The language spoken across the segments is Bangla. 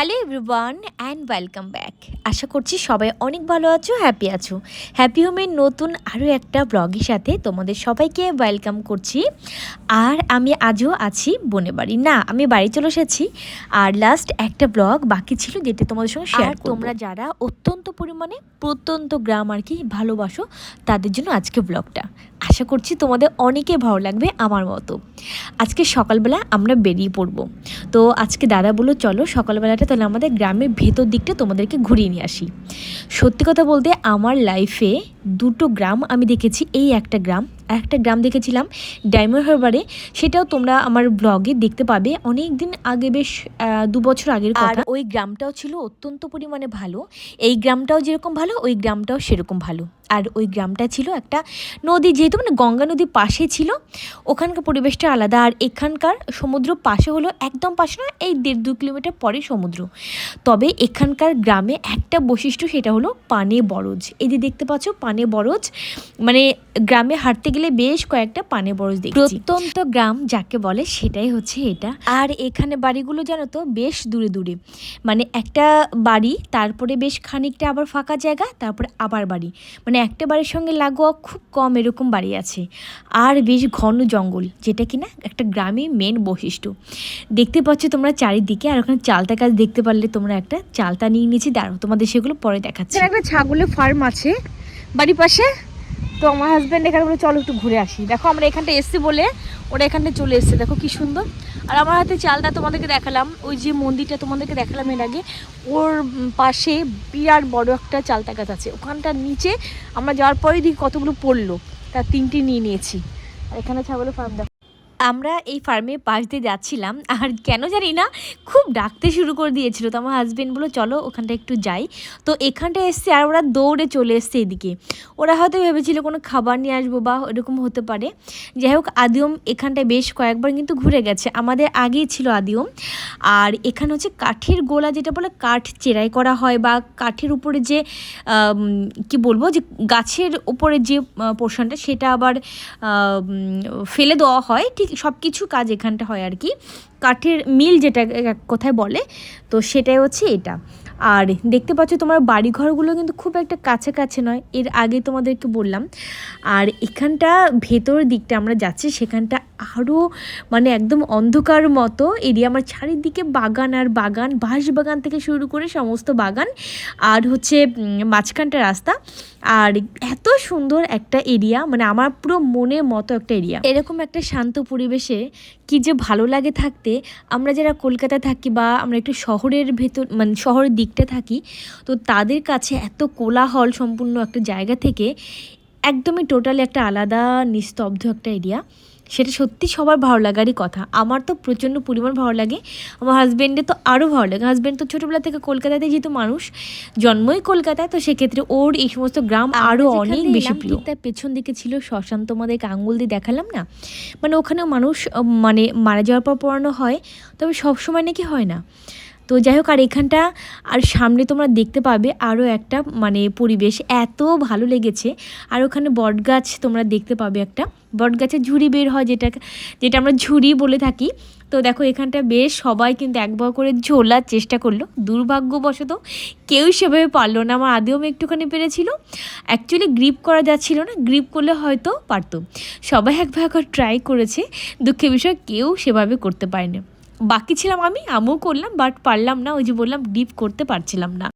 Hello everyone and welcome back. আশা করছি সবাই অনেক ভালো আছো হ্যাপি আছো। হ্যাপি হোমের নতুন আরও একটা ব্লগের সাথে তোমাদের সবাইকে ওয়েলকাম করছি। আর আমি আজও আছি বনে বাড়ি। না আমি বাড়ি চলে এসেছি। আর লাস্ট একটা ব্লগ বাকি ছিল যেটা তোমাদের সঙ্গে শেয়ার তোমরা যারা অত্যন্ত পরিমাণে প্রত্যন্ত গ্রাম আর কি ভালোবাসো তাদের জন্য আজকে ব্লগটা। আশা করছি তোমাদের অনেকে ভালো লাগবে আমার মতো। আজকে সকালবেলা আমরা বেরিয়ে পড়ব। তো আজকে দাদা বলল, চলো সকালবেলাটা তাহলে আমাদের গ্রামের ভেতর দিকটা তোমাদেরকে ঘুরিয়ে নিয়ে আসি। সত্যি কথা বলতে আমার লাইফে দুটো গ্রাম আমি দেখেছি, এই একটা গ্রাম। একটা গ্রাম দেখেছিলাম ডায়মন্ড হারবারে সেটাও তোমরা আমার ব্লগে দেখতে পাবে। অনেক দিন আগে বেশ দু বছর আগের কথা। ওই গ্রামটাও ছিল অত্যন্ত পরিমাণে ভালো। এই গ্রামটাও যেরকম ভালো, ওই গ্রামটাও সেরকম ভালো। আর ওই গ্রামটা ছিল একটা নদী, যেহেতু মানে গঙ্গা নদীর পাশে ছিল, ওখানকার পরিবেশটা আলাদা। আর এখানকার সমুদ্র পাশে হলো একদম পাশে না এই দেড় দু কিলোমিটার পরে সমুদ্র। তবে এখানকার গ্রামে একটা বৈশিষ্ট্য, সেটা হলো পানে বরজ। এই যে দেখতে পাচ্ছ, পানে বরজ মানে গ্রামে হাঁটতে গেলে বেশ কয়েকটা পানে বরজ দেখছি। প্রত্যন্ত গ্রাম যাকে বলে সেটাই হচ্ছে এটা। আর এখানে বাড়িগুলো জানো তো বেশ দূরে দূরে। মানে একটা বাড়ি তারপরে বেশ খানিকটা আবার ফাঁকা জায়গা তারপরে আবার বাড়ি। মানে একটা বাড়ির সঙ্গে লাগোয়া খুব কম এরকম বাড়ি আছে। আর বেশ ঘন জঙ্গল যেটা কিনা একটা গ্রামে মেন বৈশিষ্ট্য। দেখতে পাচ্ছ তোমরা চারিদিকে আর ওখানে চালতা গাছ দেখতে পারলে তোমরা একটা চালতা নিয়ে নিয়েছি দাঁড়ো তোমাদের সেগুলো পরে দেখাচ্ছি। এখানে একটা ছাগলের ফার্ম আছে। বাড়ির পাশে তো আমার হাজব্যান্ড এখানে বলে, চলো একটু ঘুরে আসি। দেখো, আমরা এখানটা এসছি বলে ওরা এখানটা চলে এসছে। দেখো কি সুন্দর। আর আমার হাতে চালটা তোমাদেরকে দেখালাম। ওই যে মন্দিরটা তোমাদেরকে দেখালাম এর আগে, ওর পাশে বিরাট বড় একটা চালতা গাছ আছে। ওখানটার নিচে আমরা যাওয়ার পরেই দেখি কতগুলো পড়ল। তার তিনটি নিয়ে নিয়েছি। আর এখানে ছাগলের ফার্ম দেখো। আমরা এই ফার্মে পাশ দিয়ে যাচ্ছিলাম, আর কেন জানি না খুব ডাকতে শুরু করে দিয়েছিল। তো আমার হাজব্যান্ড বলো চলো ওখানটা একটু যাই। তো এখানটা এসছে আর ওরা দৌড়ে চলে এসছে এদিকে। ওরা হয়তো ভেবেছিল কোনো খাবার নিয়ে আসব বা এরকম হতে পারে। যাই হোক আদিওম এখানটায় বেশ কয়েকবার কিন্তু ঘুরে গেছে। আমাদের আগেই ছিল আদিওম আর এখানে হচ্ছে কাঠের গোলা যেটা বলে কাঠ চেরাই করা হয় বা কাঠের উপরে যে কি বলব, যে গাছের উপরে যে পোর্শনটা সেটা আবার ফেলে দেওয়া হয় ঠিক সব কিছু কাজ এখানটা হয় আর কি। কাঠের মিল যেটা কোথায় বলে, তো সেটাই হচ্ছে এটা। আর দেখতে পাচ্ছ তোমার বাড়িঘরগুলো কিন্তু খুব একটা কাছাকাছি নয়, এর আগে তোমাদেরকে বললাম। আর এখানটা ভেতর দিকটা আমরা যাচ্ছি, সেখানটা আরও মানে একদম অন্ধকার মতো এরিয়া আমার চারিদিকে বাগান আর বাগান বাঁশ বাগান থেকে শুরু করে সমস্ত বাগান আর হচ্ছে মাঝখানটা রাস্তা। আর এত সুন্দর একটা এরিয়া মানে আমার পুরো মনের মতো একটা এরিয়া এরকম একটা শান্ত পরিবেশে কি যে ভালো লাগে থাকতে, আমরা যারা কলকাতায় থাকি বা আমরা একটু শহরের ভেতর মানে শহরের দিকটা থাকি, তো তাদের কাছে এত কোলাহল সম্পূর্ণ একটা জায়গা থেকে একদমই টোটালি একটা আলাদা, নিস্তব্ধ একটা এরিয়া সেটা সত্যি সবার ভালো লাগারই কথা। আমার তো প্রচণ্ড পরিমাণ ভালো লাগে। আমার হাজব্যান্ডের তো আরও ভালো লাগে। হাজব্যান্ড তো ছোটোবেলা থেকে কলকাতাতে যেহেতু মানুষ জন্মই কলকাতায় তো সেক্ষেত্রে ওর এই সমস্ত গ্রাম আরও অনেক বেশি প্রিয়। তার পেছন দিকে ছিল শ্মশান তোমাদেরকে আঙুল দিয়ে দেখালাম না? মানে ওখানেও মানুষ মানে মারা যাওয়ার পর পড়ানো হয় তবে সবসময় নাকি হয় না। তো যাই হোক, আর এখানটা, আর সামনে তোমরা দেখতে পাবে আরও একটা মানে পরিবেশ। এত ভালো লেগেছে। আর ওখানে বটগাছ তোমরা দেখতে পাবে একটা। বটগাছের ঝুড়ি বের হয় যেটা যেটা আমরা ঝুড়ি বলে থাকি। তো দেখো, এখানটা বেশ সবাই কিন্তু একবার করে ঝোলার চেষ্টা করল। দুর্ভাগ্যবশত কেউ সেভাবে পারল না। আমার আদেও আমি একটুখানি পেরেছিল। অ্যাকচুয়ালি গ্রিপ করা যাচ্ছিল না। গ্রিপ করলে হয়তো পারতো। সবাই একবার একবার ট্রাই করেছে। দুঃখের বিষয়, কেউ সেভাবে করতে পারেনি। বাকি ছিলাম আমি, আমিও করলাম বাট পারলাম না, ওই যে বললাম ডিপ করতে পারছিলাম না।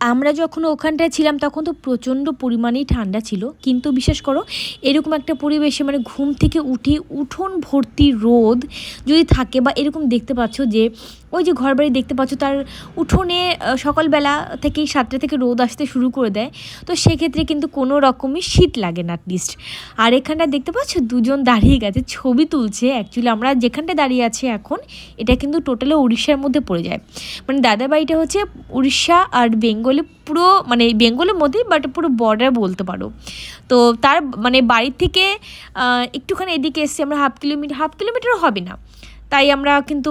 আমরা যখন ওখানটায় ছিলাম, তখন তো প্রচণ্ড পরিমাণেই ঠান্ডা ছিল, কিন্তু বিশ্বাস করো, এরকম একটা পরিবেশে মানে ঘুম থেকে উঠে উঠোন ভর্তি রোদ যদি থাকে, বা এরকম দেখতে পাচ্ছ যে ওই যে ঘর বাড়ি দেখতে পাচ্ছ, তার উঠোনে সকালবেলা থেকেই সাতটা থেকে রোদ আসতে শুরু করে দেয়। তো সেক্ষেত্রে কিন্তু কোনো রকমই শীত লাগে না অ্যাটলিস্ট আর এখানটা দেখতে পাচ্ছ, দুজন দাঁড়িয়ে গেছে, ছবি তুলছে। অ্যাকচুয়ালি আমরা যেখানটা দাঁড়িয়ে আছি এখন, এটা কিন্তু টোটালি উড়িষ্যার মধ্যে পড়ে যায়। মানে দাদা বাড়িটা হচ্ছে উড়িষ্যা আর বেঙ্গলে পুরো মানে বেঙ্গলের মধ্যেই বাট পুরো বর্ডার বলতে পারো। তো তার মানে বাড়ির থেকে একটুখানি এদিকে এসছি আমরা, হাফ কিলোমিটার হাফ কিলোমিটারও হবে না। তাই আমরা কিন্তু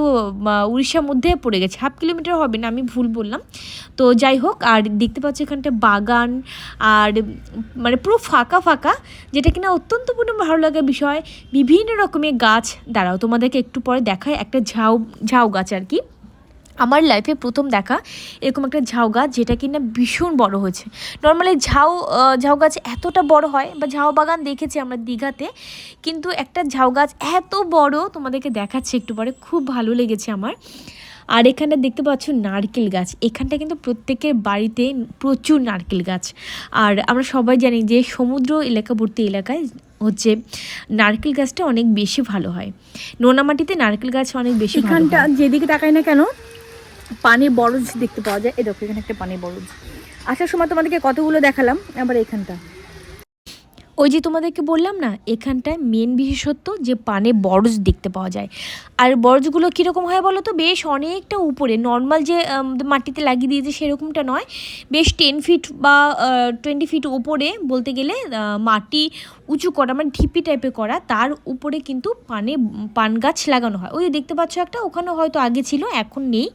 উড়িষ্যার মধ্যে পড়ে গেছি। হাফ কিলোমিটার হবে না, আমি ভুল বললাম। তো যাই হোক, আর দেখতে পাচ্ছি এখানটা বাগান, আর মানে পুরো ফাঁকা ফাঁকা, যেটা কিনা অত্যন্ত পূর্ণ ভালো লাগা বিষয়। বিভিন্ন রকমের গাছ, দাঁড়াও তোমাদেরকে একটু পরে দেখায় একটা ঝাউ ঝাউ গাছ আর কি। আমার লাইফে প্রথম দেখা এরকম একটা ঝাউ গাছ যেটা কিনা ভীষণ বড় হয়েছে। নর্মালি ঝাউ ঝাউ গাছ এতটা বড় হয় বা ঝাউ বাগান দেখেছি আমরা দীঘাতে কিন্তু একটা ঝাউ গাছ এত বড় তোমাদেরকে দেখাচ্ছে একটু পরে খুব ভালো লেগেছে আমার। আর এখানটা দেখতে পাচ্ছ নারকেল গাছ এখানটা কিন্তু প্রত্যেকের বাড়িতে প্রচুর নারকেল গাছ। আর আমরা সবাই জানি যে সমুদ্র এলাকাবর্তী এলাকায় হচ্ছে নারকেল গাছটা অনেক বেশি ভালো হয়। নোনা মাটিতে নারকেল গাছ অনেক বেশি এখানটা যেদিকে তাকাই না কেন পানির বরজ দেখতে পাওয়া যায়। দেখো, এখানে একটা পানির বরজ। আসার সময় তোমাদেরকে কতগুলো দেখালাম, আবার এখানটা। ওই যে তোমাদেরকে বললাম না, এখানটায় মেন বিশেষত্ব যে পানে বরজ দেখতে পাওয়া যায়। আর বরজগুলো কীরকম হয় বলো তো? বেশ অনেকটা উপরে। নর্মাল যে মাটিতে লাগিয়ে দিয়েছে সেরকমটা নয়। বেশ টেন ফিট বা টোয়েন্টি ফিট উপরে বলতে গেলে মাটি উঁচু করা মানে ঢিপি টাইপের করা, তার উপরে কিন্তু পানে পান গাছ লাগানো হয়। ওই দেখতে পাচ্ছ একটা, ওখানে হয়তো আগে ছিল, এখন নেই।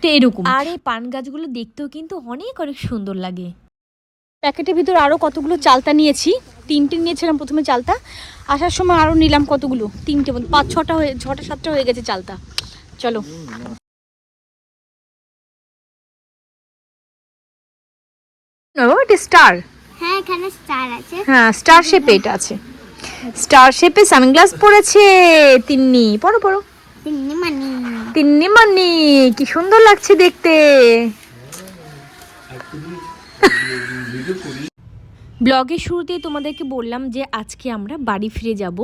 তো এরকম। আর এই পান গাছগুলো দেখতেও কিন্তু অনেক অনেক সুন্দর লাগে। প্যাকেটের ভিতর আরও কতগুলো চালতা নিয়েছি। তিনটে নিয়েছিলাম প্রথমে চালতা। আসার সময় আরও নিলাম কতগুলো? তিনটে মতো পাঁচ ছটা হয়ে ছটা সাতটা হয়ে গেছে চালতা। চলো। এটা স্টার। হ্যাঁ এখানে স্টার আছে। হ্যাঁ স্টার শেপে এটা আছে। স্টার শেপে সানগ্লাস পরেছে তিন্নি। পড়ো পড়ো তিন্নি মানি। তিন্নি মান্নি, কি সুন্দর লাগছে দেখতে। ব্লগের শুরুতে তোমাদেরকে বললাম যে আজকে আমরা বাড়ি ফিরে যাব।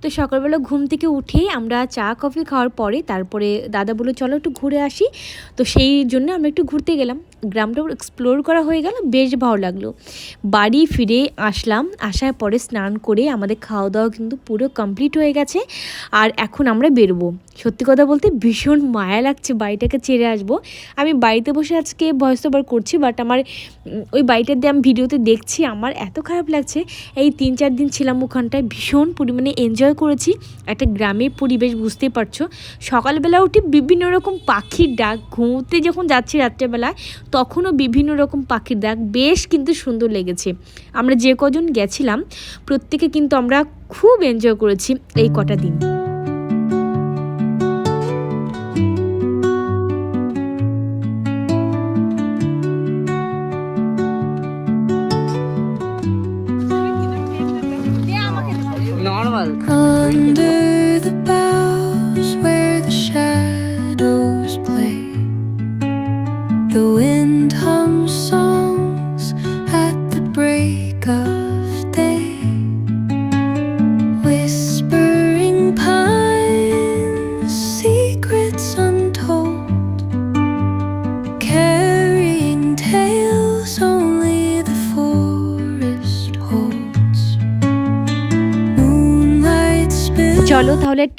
তো সকালবেলা ঘুম থেকে উঠেই আমরা চা, কফি খাওয়ার পরে তারপরে দাদা বলে চলো একটু ঘুরে আসি। তো সেই জন্য আমরা একটু ঘুরতে গেলাম। গ্রামটা এক্সপ্লোর করা হয়ে গেল, বেশ ভালো লাগল। বাড়ি ফিরে আসলাম, আসার পরে স্নান করে আমাদের খাওয়া দাওয়া কিন্তু পুরো কমপ্লিট হয়ে গেছে। আর এখন আমরা বেরোবো। সত্যি কথা বলতে ভীষণ মায়া লাগছে বাড়িটাকে ছেড়ে আসব। আমি বাড়িতে বসে আজকে ভয়েস ওভার করছি বাট আমার ওই বাড়িটার দিয়ে আমি ভিডিওতে দেখছি, আমার এত খারাপ লাগছে। এই তিন চার দিন ছিলাম ওখানটায়, ভীষণ পরিমাণে এনজয় করেছি। একটা গ্রামের পরিবেশ, বুঝতেই পারছ। সকালবেলা উঠে বিভিন্ন রকম পাখির ডাক, ঘুমোতে যখন যাচ্ছি রাত্রেবেলায় তখনও বিভিন্ন রকম পাখির ডাক বেশ কিন্তু সুন্দর লেগেছে। আমরা যে কজন গেছিলাম, প্রত্যেকে কিন্তু আমরা খুব এনজয় করেছি এই কটা দিন।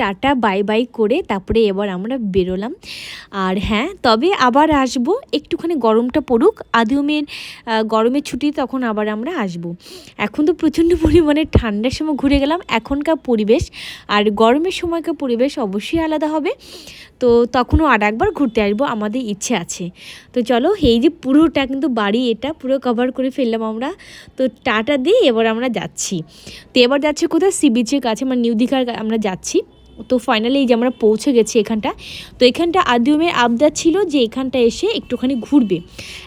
টাটা, বাই বাই করে তারপরে এবার আমরা বেরোলাম। আর হ্যাঁ তবে আবার আসব, একটুখানি গরমটা পড়ুক আদিউমের গরমের ছুটি, তখন আবার আমরা আসব। এখন তো প্রচণ্ড পরিমাণে ঠান্ডার সময় ঘুরে গেলাম, এখনকার পরিবেশ আর গরমের সময়কার পরিবেশ অবশ্যই আলাদা হবে। তো তখনও আর একবার ঘুরতে আসব, আমাদের ইচ্ছে আছে। তো চলো, এই যে পুরোটা কিন্তু বাড়ি, এটা পুরো কভার করে ফেললাম আমরা। তো টাটা দিয়ে এবার আমরা যাচ্ছি। তো এবার যাচ্ছি কোথায়? সি বিচের কাছে মানে নিউ দীঘার আমরা যাচ্ছি। তো ফাইনালি এই যে আমরা পৌঁছে গেছি এখানটা, তো এখানটা আদিউমের আবদার ছিল যে এখানটা এসে একটুখানি ঘুরবে।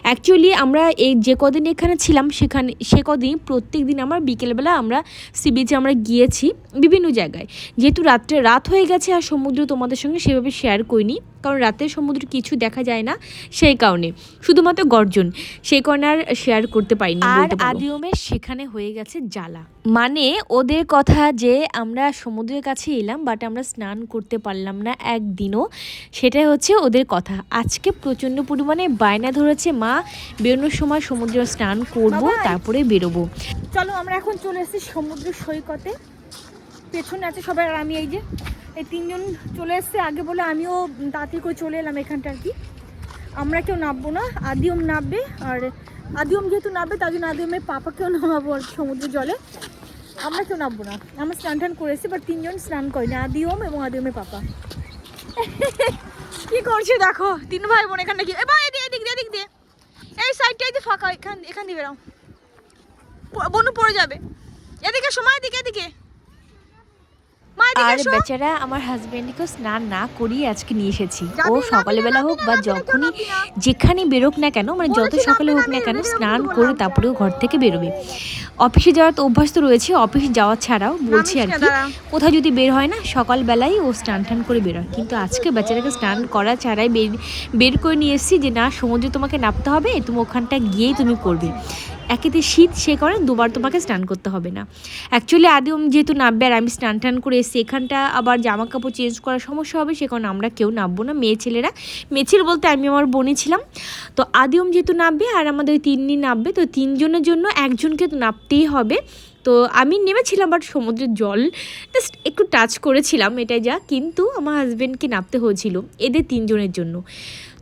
অ্যাকচুয়ালি আমরা এই যে কদিন এখানে ছিলাম, সেখানে, সে কদিন প্রত্যেক দিন আমার বিকেলবেলা আমরা সি বিচে আমরা গিয়েছি বিভিন্ন জায়গায়। যেহেতু রাত্রে রাত হয়ে গেছে আর সমুদ্র তোমাদের সঙ্গে সেভাবে শেয়ার করিনি কারণ রাতে সমুদ্র কিছু দেখা যায় না সেই কারণে। শুধুমাত্র গর্জন সেই কারণে আর শেয়ার করতে পারিনি আর আদিওমের সেখানে হয়ে গেছে জ্বালা। মানে ওদের কথা যে আমরা সমুদ্রের কাছে এলাম বাট আমরা স্নান করতে পারলাম না একদিনও সেটাই হচ্ছে ওদের কথা। আজকে প্রচণ্ড পরিমাণে বায়না ধরেছে মা বেরোনোর সময় সমুদ্রে স্নান করব তারপরে বেরোবো। চলো আমরা এখন চলে এসেছি সমুদ্র সৈকতে। পেছনে আছে সবাই আর আমি এই যে এই তিনজন চলে এসেছে। আগে বলে আমিও তাড়াতাড়ি করে চলে এলাম এখানটা আর কি। আমরা কেউ নামবো না আদিওম নামবে, আর আদিওম যেহেতু নামবে, তার জন্য আদিওমের পাপাকেও নামাবো আর সমুদ্র জলে। আমরা কেউ নামবো না। আমরা স্নান টান করেছি বাট তিনজন স্নান করিনি আদিওম এবং আদিওমের পাপা। কি করছে দেখো, তিন ভাই বোন এখানে কি? এবার এদিক এদিক দিয়ে এদিক দিয়ে। এই সাইডটা এই ফাঁকা, এখান এখান দিয়ে বেরাও বনু পড়ে যাবে। এদিকে সময় এদিকে এদিকে। আর বেচারা আমার হাজবেন্ডকেও স্নান না করিয়ে আজকে নিয়ে এসেছি। ও সকালবেলা হোক বা যখনই যেখানে বেরোক না কেন মানে যত সকালে হোক না, না কেন স্নান করে তারপরেও ঘর থেকে বেরোবে। অফিসে যাওয়ার তো অভ্যাস তো রয়েছে অফিস যাওয়া ছাড়াও বলছি আর কি কোথাও যদি বের হয় না সকালবেলাই ও স্নান টান করে বেরোয়। কিন্তু আজকে বেচারাকে স্নান করা ছাড়াই বের বের করে নিয়ে এসেছি যে না সমুদ্রে তোমাকে নামতে হবে তুমি ওখানটা গিয়েই তুমি করবে। একেতে শীত, সে কারণে দুবার তোমাকে স্নান করতে হবে না। অ্যাকচুয়ালি আদিম যেহেতু নামবে আর আমি স্নান টান করে এসেছি, এখানটা আবার জামা কাপড় চেঞ্জ করার সমস্যা হবে, সে কারণে আমরা কেউ নামবো না, মেয়ে ছেলেরা। মেয়ে ছেলে বলতে আমি আমার বোনই ছিলাম। তো আদিম যেহেতু নামবে আর আমাদের ওই তিনই নামবে তো তিনজনের জন্য একজনকে তো নামতেই হবে। তো আমি নেমেছিলাম বাট সমুদ্রের জল জাস্ট একটু টাচ করেছিলাম, এটাই যা। কিন্তু আমার হাজব্যান্ডকে নামতে হয়েছিল, এদের তিনজনের জন্য।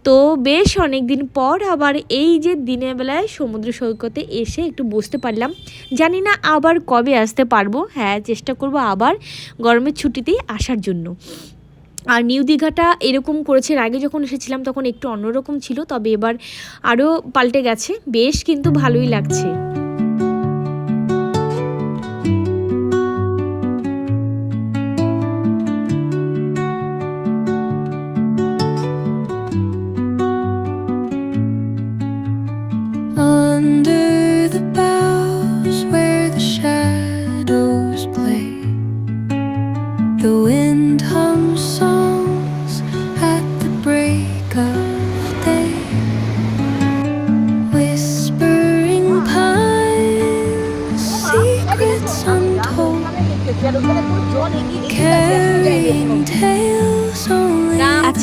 তো বেশ অনেক দিন পর আবার এই যে দিনের বেলায় সমুদ্র সৈকতে এসে একটু বসতে পারলাম। জানি না আবার কবে আসতে পারব। হ্যাঁ চেষ্টা করব আবার গরমের ছুটিতেই আসার জন্য। আর নিউ দীঘাটা এরকম করেছে, আগে যখন এসেছিলাম তখন একটু অন্যরকম ছিল, তবে এবার আরও পাল্টে গেছে। বেশ কিন্তু ভালোই লাগছে। Under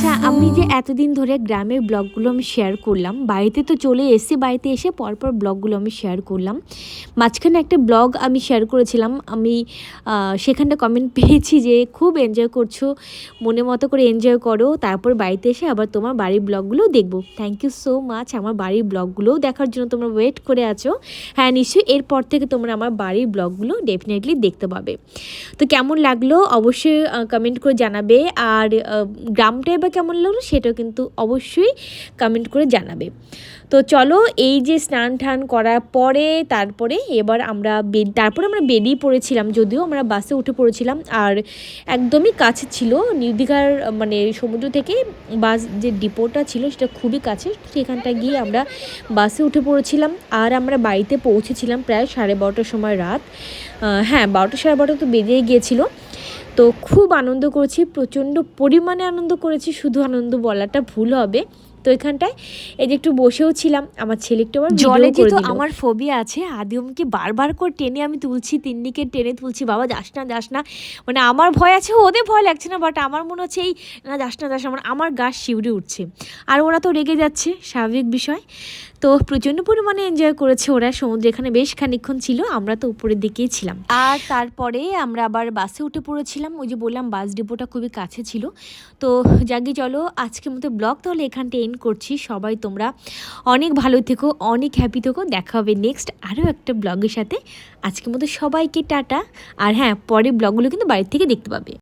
আচ্ছা আমি যে এতদিন ধরে গ্রামের ব্লগগুলো আমি শেয়ার করলাম বাড়িতে তো চলে এসে বাড়িতে এসে পরপর ব্লগগুলো আমি শেয়ার করলাম। মাঝখানে একটা ব্লগ আমি শেয়ার করেছিলাম আমি সেখানটা কমেন্ট পেয়েছি যে খুব এনজয় করছ মনে মতো করে এনজয় করো তারপর বাড়িতে এসে আবার তোমার বাড়ির ব্লগগুলোও দেখব। থ্যাংক ইউ সো মাচ আমার বাড়ির ব্লগগুলোও দেখার জন্য তোমরা ওয়েট করে আছো। হ্যাঁ নিশ্চয়ই এরপর থেকে তোমরা আমার বাড়ির ব্লগগুলো ডেফিনেটলি দেখতে পাবে। তো কেমন লাগল? অবশ্যই কমেন্ট করে জানাবে। আর আহ, গ্রামটা এবার কেমন লাগল সেটাও কিন্তু অবশ্যই কমেন্ট করে জানাবে। তো চলো এই যে স্নান টান করার পরে তারপরে এবার আমরা বেড তারপরে আমরা বেরিয়ে পড়েছিলাম, যদিও আমরা বাসে উঠে পড়েছিলাম আর একদমই কাছে ছিল। নিউ দীঘার মানে সমুদ্র থেকে বাস যে ডিপোটা ছিল সেটা খুবই কাছে সেখানটা গিয়ে আমরা বাসে উঠে পড়েছিলাম আর আমরা বাড়িতে পৌঁছেছিলাম প্রায় সাড়ে বারোটার সময় রাত। হ্যাঁ বারোটা সাড়ে বারোটা তো বেজেই গিয়েছিল। তো খুব আনন্দ করেছি প্রচণ্ড পরিমাণে আনন্দ করেছি শুধু আনন্দ বলাটা ভুল হবে। তো এখানটায়। এই যে একটু বসেও ছিলাম আমার ছেলে একটু আমার জলে যেহেতু আমার ফোবিয়া আছে আদিমকে বারবার করে টেনে আমি তুলছি তিন্নিকে টেনে তুলছি বাবা যাস না যাস না। মানে আমার ভয় আছে ওদের ভয় লাগছে না বাট আমার মনে হচ্ছে এই না যাস না যাস না আমার আমার গা শিউরে উঠছে। আর ওরা তো রেগে যাচ্ছে স্বাভাবিক বিষয়। তো প্রচণ্ড পরিমাণে এনজয় করেছে ওরা সমুদ্রে এখানে বেশ খানিক্ষণ ছিল আমরা তো উপরের দিকেই ছিলাম। আর তারপরে আমরা আবার বাসে উঠে পড়েছিলাম ওই যে বললাম বাস ডিপোটা খুবই কাছে ছিল। তো জাগি চলো আজকের মতো ব্লগ তাহলে এখানটা এন্ড করছি। সবাই তোমরা অনেক ভালো থেকো, অনেক হ্যাপি থেকো। দেখা হবে নেক্সট আরও একটা ব্লগের সাথে। আজকের মতো সবাইকে টাটা। আর হ্যাঁ পরের ব্লগগুলো কিন্তু বাড়ির থেকে দেখতে পাবে।